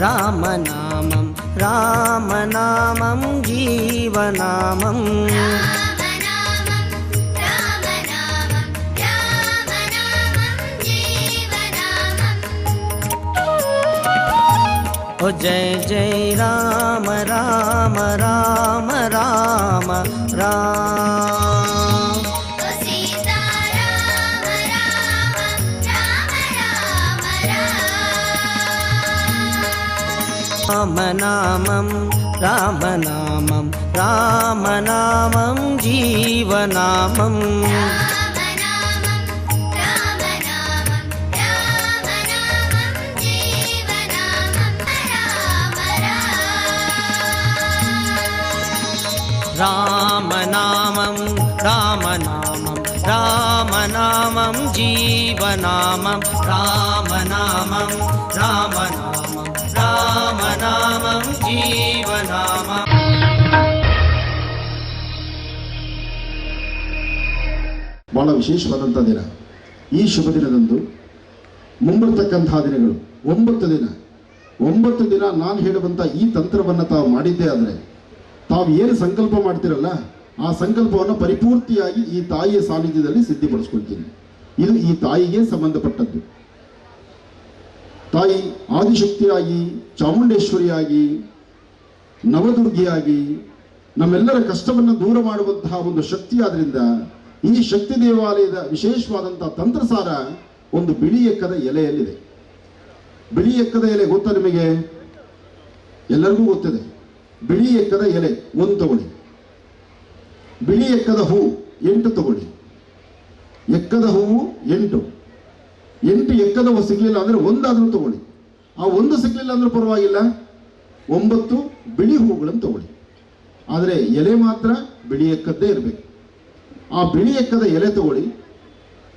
रामनामं रामनामं जीवनामम् ओ जय जय राम राम राम राम राम रामनामं रामनामं रामनामं जीवनामम् रामनामं रामनामं रामनामं जीवनामं। रामनामं रामनामं रामनामं जीवनामम् ಬಹಳ ವಿಶೇಷವಾದಂಥ ದಿನ ಈ ಶುಭ ದಿನದಂದು ಮುಂಬರ್ತಕ್ಕಂಥ ದಿನಗಳು ಒಂಬತ್ತು ದಿನ ಒಂಬತ್ತು ದಿನ ನಾನು ಹೇಳುವಂಥ ಈ ತಂತ್ರವನ್ನು ತಾವು ಮಾಡಿದ್ದೇ ಆದರೆ ತಾವು ಏನು ಸಂಕಲ್ಪ ಮಾಡ್ತಿರಲ್ಲ ಆ ಸಂಕಲ್ಪವನ್ನು ಪರಿಪೂರ್ತಿಯಾಗಿ ಈ ತಾಯಿಯ ಸಾನ್ನಿಧ್ಯದಲ್ಲಿ ಸಿದ್ಧಿಪಡಿಸ್ಕೊಳ್ತೀನಿ ಇದು ಈ ತಾಯಿಗೆ ಸಂಬಂಧಪಟ್ಟದ್ದು ತಾಯಿ ಆದಿಶಕ್ತಿಯಾಗಿ ಚಾಮುಂಡೇಶ್ವರಿಯಾಗಿ ನವದುರ್ಗಿಯಾಗಿ ನಮ್ಮೆಲ್ಲರ ಕಷ್ಟವನ್ನು ದೂರ ಮಾಡುವಂತಹ ಒಂದು ಶಕ್ತಿ ಆದ್ರಿಂದ ಈ ಶಕ್ತಿ ದೇವಾಲಯದ ವಿಶೇಷವಾದಂತಹ ತಂತ್ರಸಾರ ಒಂದು ಬಿಳಿ ಎಕ್ಕದ ಎಲೆಯಲ್ಲಿದೆ. ಬಿಳಿ ಎಕ್ಕದ ಎಲೆ ಗೊತ್ತಾ ನಿಮಗೆ? ಎಲ್ಲರಿಗೂ ಗೊತ್ತಿದೆ. ಬಿಳಿ ಎಕ್ಕದ ಎಲೆ ಒಂದು ತಗೊಳ್ಳಿ. ಬಿಳಿ ಎಕ್ಕದ ಹೂ ಎಂಟು ತಗೊಳ್ಳಿ. ಎಕ್ಕದ ಹೂವು ಎಂಟು. ಎಂಟು ಎಕ್ಕದ ಸಿಗಲಿಲ್ಲ ಅಂದರೆ ಒಂದಾದರೂ ತಗೊಳ್ಳಿ. ಆ ಒಂದು ಸಿಗ್ಲಿಲ್ಲ ಅಂದ್ರೆ ಪರವಾಗಿಲ್ಲ. ಒಂಬತ್ತು ಬಿಳಿ ಹೂಗಳನ್ನು ತಗೊಳ್ಳಿ. ಆದರೆ ಎಲೆ ಮಾತ್ರ ಬಿಳಿ ಎಕ್ಕದ್ದೇ ಇರಬೇಕು. ಆ ಬಿಳಿ ಎಕ್ಕದ ಎಲೆ ತಗೊಳ್ಳಿ.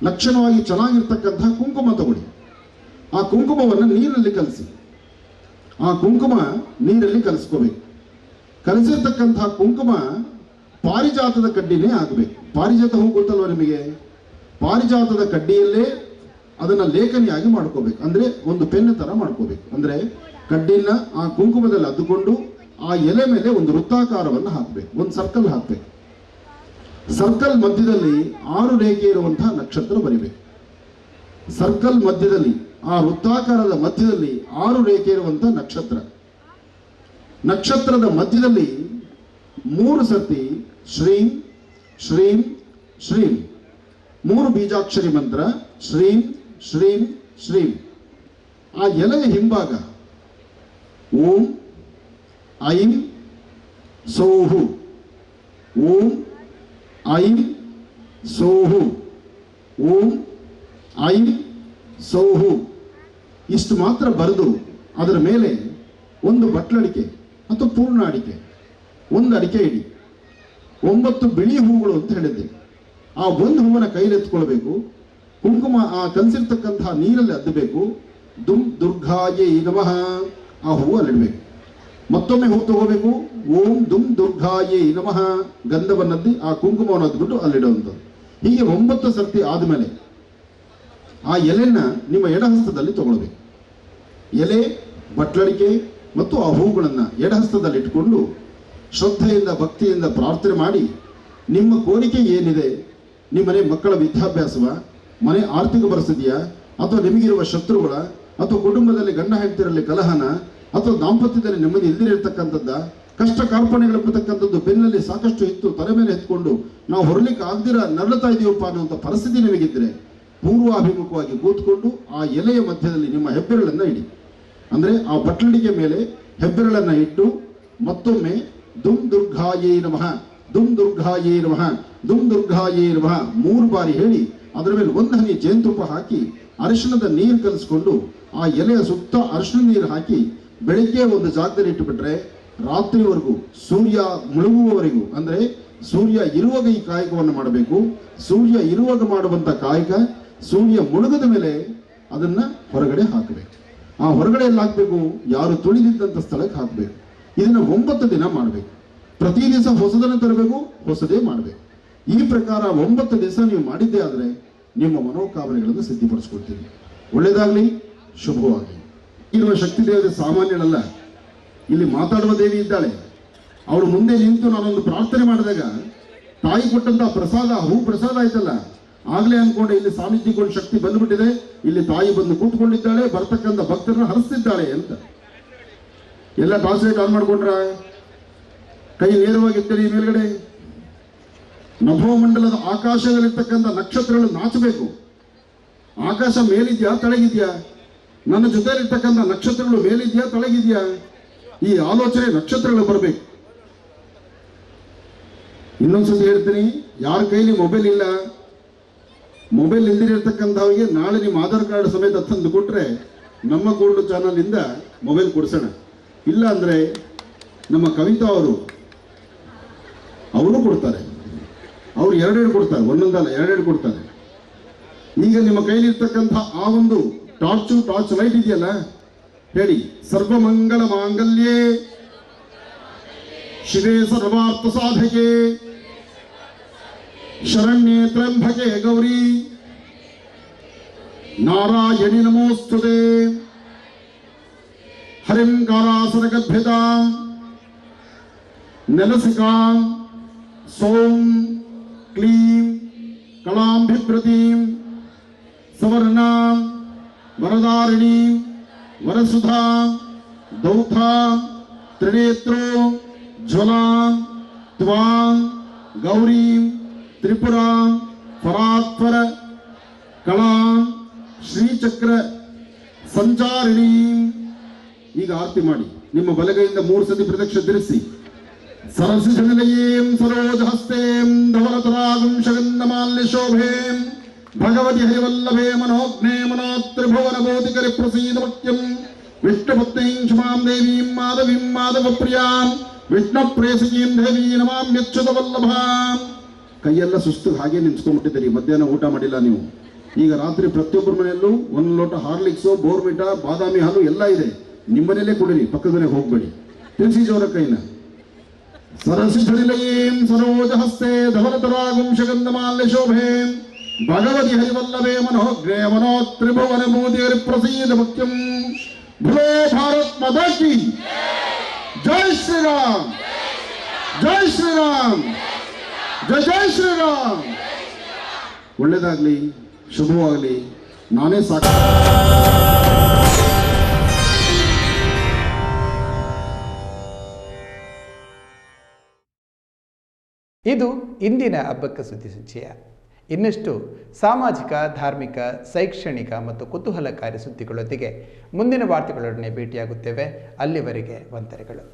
ಲಕ್ಷಣವಾಗಿ ಚೆನ್ನಾಗಿರ್ತಕ್ಕಂತಹ ಕುಂಕುಮ ತಗೊಳ್ಳಿ. ಆ ಕುಂಕುಮವನ್ನು ನೀರಲ್ಲಿ ಕಲಸಿ. ಆ ಕುಂಕುಮ ನೀರಲ್ಲಿ ಕಲಿಸ್ಕೋಬೇಕು. ಕಲಸಿರ್ತಕ್ಕಂಥ ಕುಂಕುಮ ಪಾರಿಜಾತದ ಕಡ್ಡಿನೇ ಆಗಬೇಕು. ಪಾರಿಜಾತ ಹೂ ಗೊತ್ತಲ್ವ ನಿಮಗೆ? ಪಾರಿಜಾತದ ಕಡ್ಡಿಯಲ್ಲೇ ಅದನ್ನ ಲೇಖನಿಯಾಗಿ ಮಾಡ್ಕೋಬೇಕು. ಅಂದ್ರೆ ಒಂದು ಪೆನ್ ತರ ಮಾಡ್ಕೋಬೇಕು. ಅಂದ್ರೆ ಕಡ್ಡಿನ ಆ ಕುಂಕುಮದಲ್ಲಿ ಅದ್ದುಕೊಂಡು ಆ ಎಲೆ ಮೇಲೆ ಒಂದು ವೃತ್ತಾಕಾರವನ್ನು ಹಾಕಬೇಕು, ಒಂದು ಸರ್ಕಲ್ ಹಾಕಬೇಕು. ಸರ್ಕಲ್ ಮಧ್ಯದಲ್ಲಿ ಆರು ರೇಖೆ ಇರುವಂತಹ ನಕ್ಷತ್ರ ಬರಿಬೇಕು. ಸರ್ಕಲ್ ಮಧ್ಯದಲ್ಲಿ, ಆ ವೃತ್ತಾಕಾರದ ಮಧ್ಯದಲ್ಲಿ ಆರು ರೇಖೆ ಇರುವಂತಹ ನಕ್ಷತ್ರ. ನಕ್ಷತ್ರದ ಮಧ್ಯದಲ್ಲಿ ಮೂರು ಸರ್ತಿ ಶ್ರೀಂ ಶ್ರೀಂ ಶ್ರೀಂ. ಮೂರು ಬೀಜಾಕ್ಷರಿ ಮಂತ್ರ, ಶ್ರೀಂ ಶ್ರೀಂ ಶ್ರೀಂ. ಆ ಎಲೆಯ ಹಿಂಭಾಗ ಓಂ ಐಂ ಸೋಹು. ಓಂ ಐಂ ಸೋಹು. ಓಂ ಐಂ ಸೋಹು. ಇಷ್ಟು ಮಾತ್ರ ಬರೆದು ಅದರ ಮೇಲೆ ಒಂದು ಬಟ್ಲಡಿಕೆ ಅಥವಾ ಪೂರ್ಣ ಅಡಿಕೆ. ಒಂದು ಅಡಿಕೆ ಇಡಿ. ಒಂಬತ್ತು ಬಿಳಿ ಹೂಗಳು ಅಂತ ಹೇಳಿದ್ದೆ. ಆ ಒಂದು ಹೂವನ್ನ ಕೈಲೆತ್ಕೊಳ್ಬೇಕು ಕುಂಕುಮ ಆ ಕಲಸಿರ್ತಕ್ಕಂತಹ ನೀರಲ್ಲಿ ಅದ್ದಬೇಕು ದುಮ್ ದುರ್ಗಾಯೇ ನಮಃ. ಆ ಹೂವು ಅಲ್ಲಿಡ್ಬೇಕು. ಮತ್ತೊಮ್ಮೆ ಹೂ ತಗೋಬೇಕು. ಓಂ ದುಮ್ ದುರ್ಗಾಯೇ ನಮಃ. ಗಂಧವನ್ನದ್ದಿ ಆ ಕುಂಕುಮವನ್ನು ಹತ್ಬಿಟ್ಟು ಅಲ್ಲಿಡುವಂಥದ್ದು. ಹೀಗೆ ಒಂಬತ್ತು ಸರ್ತಿ ಆದಮೇಲೆ ಆ ಎಲೆನ ನಿಮ್ಮ ಎಡಹಸ್ತದಲ್ಲಿ ತಗೊಳ್ಬೇಕು. ಎಲೆ, ಬಟ್ಲಡಿಕೆ ಮತ್ತು ಆ ಹೂಗಳನ್ನು ಎಡಹಸ್ತದಲ್ಲಿ ಇಟ್ಕೊಂಡು ಶ್ರದ್ಧೆಯಿಂದ, ಭಕ್ತಿಯಿಂದ ಪ್ರಾರ್ಥನೆ ಮಾಡಿ ನಿಮ್ಮ ಕೋರಿಕೆ ಏನಿದೆ, ನಿಮ್ಮನೆ ಮಕ್ಕಳ ವಿದ್ಯಾಭ್ಯಾಸವ, ಮನೆ ಆರ್ಥಿಕ ಪರಿಸ್ಥಿತಿಯ, ಅಥವಾ ನಿಮಗಿರುವ ಶತ್ರುಗಳ, ಅಥವಾ ಕುಟುಂಬದಲ್ಲಿ ಗಂಡ ಹೆಂಡತಿರಲ್ಲಿ ಕಲಹನ ಅಥವಾ ದಾಂಪತ್ಯದಲ್ಲಿ ನೆಮ್ಮದಿ ಇಲ್ಲದಿರತಕ್ಕಂಥದ್ದ ಕಷ್ಟ ಕಾರ್ಪಣೆಗಳು ಬರ್ತಕ್ಕಂಥದ್ದು ಬೆನ್ನಲ್ಲಿ ಸಾಕಷ್ಟು ಇತ್ತು, ತಲೆ ಮೇಲೆ ಎತ್ಕೊಂಡು, ನಾವು ಹೊರಲಿಕ್ಕೆ ಆಗದಿರ ನರಳತಾ ಇದೀವಪ್ಪ ಅನ್ನುವಂಥ ಪರಿಸ್ಥಿತಿ ನಿಮಗಿದ್ರೆ ಪೂರ್ವಾಭಿಮುಖವಾಗಿ ಕೂತ್ಕೊಂಡು ಆ ಎಲೆಯ ಮಧ್ಯದಲ್ಲಿ ನಿಮ್ಮ ಹೆಬ್ಬೆರಳನ್ನು ಇಡಿ. ಅಂದರೆ ಆ ಬಟ್ಲಡಿಗೆ ಮೇಲೆ ಹೆಬ್ಬೆರಳನ್ನು ಇಟ್ಟು, ಮತ್ತೊಮ್ಮೆ ದುಮ್ ದುರ್ಗಾಯೇ ನಮಃ ದುಮ್ ದುರ್ಗಾಯೇ ನಮಃ ದುಮ್ ದುರ್ಗಾಯೇ ನಮಃ ಮೂರು ಬಾರಿ ಹೇಳಿ, ಅದರ ಮೇಲೆ ಒಂದು ಹನಿ ಜೇನುತುಪ್ಪ ಹಾಕಿ ಅರಿಶಿಣದ ನೀರು ಕಲಿಸ್ಕೊಂಡು ಆ ಎಲೆಯ ಸುತ್ತ ಅರಿಶಿಣ ನೀರು ಹಾಕಿ ಬೆಳಿಗ್ಗೆ ಒಂದು ಜಾಗದಲ್ಲಿ ಇಟ್ಟುಬಿಟ್ರೆ ರಾತ್ರಿವರೆಗೂ ಸೂರ್ಯ ಮುಳುಗುವವರೆಗೂ, ಅಂದರೆ ಸೂರ್ಯ ಇರುವಾಗ ಈ ಕಾಯಕವನ್ನು ಮಾಡಬೇಕು, ಸೂರ್ಯ ಇರುವಾಗ ಮಾಡುವಂಥ ಕಾಯಕ ಸೂರ್ಯ ಮುಳುಗದ ಮೇಲೆ ಅದನ್ನು ಹೊರಗಡೆ ಹಾಕಬೇಕು. ಆ ಹೊರಗಡೆ ಎಲ್ಲ ಹಾಕಬೇಕು, ಯಾರು ತುಳಿದಿದ್ದಂಥ ಸ್ಥಳಕ್ಕೆ ಹಾಕಬೇಕು. ಇದನ್ನು ಒಂಬತ್ತು ದಿನ ಮಾಡಬೇಕು. ಪ್ರತಿ ದಿವಸ ಹೊಸದನ್ನು ತರಬೇಕು, ಹೊಸದೇ ಮಾಡಬೇಕು. ಈ ಪ್ರಕಾರ ಒಂಬತ್ತು ದಿವಸ ನೀವು ಮಾಡಿದ್ದೇ ಆದರೆ ನಿಮ್ಮ ಮನೋಕಾಮನೆಗಳನ್ನು ಸಿದ್ಧಿಪಡಿಸ್ಕೊಳ್ತೀರಿ. ಒಳ್ಳೆಯದಾಗಲಿ ಶುಭವಾಗಲಿ. ಇರುವ ಶಕ್ತಿ ದೇವತೆ ಸಾಮಾನ್ಯಳಲ್ಲ ಇಲ್ಲಿ ಮಾತಾಡುವ ದೇವಿ ಇದ್ದಾಳೆ. ಅವಳು ಮುಂದೆ ನಿಂತು ನಾನೊಂದು ಪ್ರಾರ್ಥನೆ ಮಾಡಿದಾಗ ತಾಯಿ ಕೊಟ್ಟಂತ ಪ್ರಸಾದ, ಹೂ ಪ್ರಸಾದ ಆಯ್ತಲ್ಲ. ಆಗ್ಲೇ ಅನ್ಕೊಂಡೆ ಇಲ್ಲಿ ಸಾನ್ನಿಧ್ಯಗೊಂಡು ಶಕ್ತಿ ಬಂದ್ಬಿಟ್ಟಿದೆ. ಇಲ್ಲಿ ತಾಯಿ ಬಂದು ಕೂತ್ಕೊಂಡಿದ್ದಾಳೆ, ಬರ್ತಕ್ಕಂಥ ಭಕ್ತರನ್ನ ಹರಿಸ್ತಿದ್ದಾಳೆ ಅಂತ. ಎಲ್ಲ ಟ್ರಾನ್ಸ್ಲೇಟ್ ಲೈಟ್ ಆನ್ ಮಾಡ್ಕೊಂಡ್ರ? ಕೈ ನೇರವಾಗಿ ಎತ್ತಲಿ ಮೇಲ್ಗಡೆ. ನಭೋಮಂಡಲದ ಆಕಾಶದಲ್ಲಿರ್ತಕ್ಕಂಥ ನಕ್ಷತ್ರಗಳು ನಾಚಬೇಕು. ಆಕಾಶ ಮೇಲಿದ್ಯಾ, ತಳಗಿದ್ಯಾ? ನನ್ನ ಜೊತೆಲಿರ್ತಕ್ಕಂಥ ನಕ್ಷತ್ರಗಳು ಮೇಲಿದೆಯಾ, ತಳಗಿದೆಯಾ? ಈ ಆಲೋಚನೆ ನಕ್ಷತ್ರಗಳು ಬರಬೇಕು. ಇನ್ನೊಂದ್ಸತಿ ಹೇಳ್ತೀನಿ, ಯಾರ ಕೈಲಿ ಮೊಬೈಲ್ ಇಲ್ಲ, ಮೊಬೈಲ್ ಇಲ್ದಿರತಕ್ಕಂಥವ್ರಿಗೆ ನಾಳೆ ನಿಮ್ಮ ಆಧಾರ್ ಕಾರ್ಡ್ ಸಮೇತ ತಂದು ಕೊಟ್ರೆ ನಮ್ಮ ಗೋಲ್ಡ್ ಚಾನಲ್ ಇಂದ ಮೊಬೈಲ್ ಕೊಡಿಸೋಣ. ಇಲ್ಲ ಅಂದರೆ ನಮ್ಮ ಕವಿತಾ ಅವರು ಅವರು ಕೊಡ್ತಾರೆ. ಅವ್ರು ಎರಡೆರಡು ಕೊಡ್ತಾರೆ, ಒಂದೊಂದಲ್ಲ, ಎರಡೆರಡು ಕೊಡ್ತಾರೆ. ಈಗ ನಿಮ್ಮ ಕೈಲಿರ್ತಕ್ಕಂಥ ಆ ಒಂದು ಟಾರ್ಚು ಟಾರ್ಚ್ ಲೈಟ್ ಇದೆಯಲ್ಲ ಹೇಳಿ ಸರ್ವಮಂಗಳ ಮಾಂಗಲ್ಯೇ ಶಿವೇ ಸರ್ವಾರ್ಥ ಸಾಧಕೆ ಶರಣ್ಯೇ ತ್ರ್ಯಂಬಕೆ ಗೌರಿ ನಾರಾಯಣಿ ನಮೋಸ್ತುತೆ ಹರಿಂ ಕಾರಾಸುರಗದ್ಭಿತಾಂ ನೆಲಸಿಕಾಂ ಸೋಂ ಕ್ಲೀಂ ಕಳಾಂಭಿಭೃತಿಂ ಸವರ್ಣಾಂ ವರದಾರಿಣೀಂ, ವರಸುಧಾ ದೌಥಾ ತ್ರಿನೇತ್ರೋ, ಜ್ವಲಾ, ತ್ವಾಂ, ಗೌರಿ, ತ್ರಿಪುರ ಪರಾತ್ಪರ ಕಳಾ, ಶ್ರೀಚಕ್ರ, ಸಂಚಾರಿಣಿ. ಈಗ ಆರತಿ ಮಾಡಿ. ನಿಮ್ಮ ಬಲಗೈಯಿಂದ ಮೂರು ಸತಿ ಪ್ರದಕ್ಷ ಧರಿಸಿ ಸರೋಜ ಸರೋಜಹಸ್ತೇಂ ಧವಲತರಾಗಂ ಶಗಂಧಮಾಲ್ಯ ಶೋಭೇಂ. ಭಗವತಿ ಹರಿವಲ್ಲಭೇ ಮನೋಜ್ಞೇ ಮನೋತ್ರಿಭುವನ ಬೋಧಿಕರಿ ಪ್ರಸೀದ ಭಕ್ತ್ಯಂ ವಿಷ್ಣುಪತ್ನೀಂ ಕ್ಷಮಾಂ ದೇವೀಂ ಮಾಧವೀಂ ಮಾಧವ ಪ್ರಿಯಾಂ ವಿಷ್ಣು ಪ್ರೇಸಕೀಂ ದೇವಿ ನಮಾಮ್ಯಚ್ಯುತ ವಲ್ಲಭಾಂ ಕೈಯೆಲ್ಲ ಸುಸ್ತು ಹಾಗೆ ನಿಂತ್ಕೊಂಡ್ಬಿಟ್ಟಿದ್ದೀರಿ, ಮಧ್ಯಾಹ್ನ ಊಟ ಮಾಡಿಲ್ಲ ನೀವು. ಈಗ ರಾತ್ರಿ ಪ್ರತಿಯೊಬ್ಬರ ಮನೆಯಲ್ಲೂ ಒಂದು ಲೋಟ ಹಾರ್ಲಿಕ್ಸು, ಬೋರ್ಮಿಟ, ಬಾದಾಮಿ ಹಾಲು ಎಲ್ಲ ಇದೆ. ನಿಮ್ಮನೇಲೇ ಕುಡಿರಿ ಪಕ್ಕದ ಮನೆಗೆ ಹೋಗ್ಬೇಡಿ. ತಿಳಿಸಿ ಜೋರ ಕೈನ. ಸೇ ಧವರ ಧವಲತರಾಗಂ ಶಗಂಧಮಾಲ್ಯ ಶೋಭೇಂ ಹರಿವಲ್ಲಭೇ ಮನೋಗ್ರೇ ಮನೋ ತ್ರಿಭುವನ ಮೋದಿಯರಿ ಪ್ರಸೀದ ಮುಖ್ಯಂ. ಭುಲೋ ಭಾರತ್ ಮಾತಾ ಕಿ ಜೈ. ಶ್ರೀರಾಮ್. ಜೈ ಶ್ರೀರಾಮ್. ಜೈ ಜೈ ಶ್ರೀರಾಮ್. ಒಳ್ಳೇದಾಗ್ಲಿ, ಶುಭವಾಗಲಿ. ನಾನೇ ಸಾಕು ಇದು ಇಂದಿನ ಹಬ್ಬಕ್ಕೆ ಸುದ್ದಿ ಸಂಚಯ. ಇನ್ನಷ್ಟು? ಸಾಮಾಜಿಕ ಧಾರ್ಮಿಕ ಶೈಕ್ಷಣಿಕ ಮತ್ತು ಕುತೂಹಲಕಾರಿ ಸುದ್ದಿಗಳೊಂದಿಗೆ ಮುಂದಿನ ವಾರ್ತೆಗಳೊಡನೆ ಭೇಟಿಯಾಗುತ್ತೇವೆ. ಅಲ್ಲಿವರೆಗೆ ವಂದನೆಗಳು.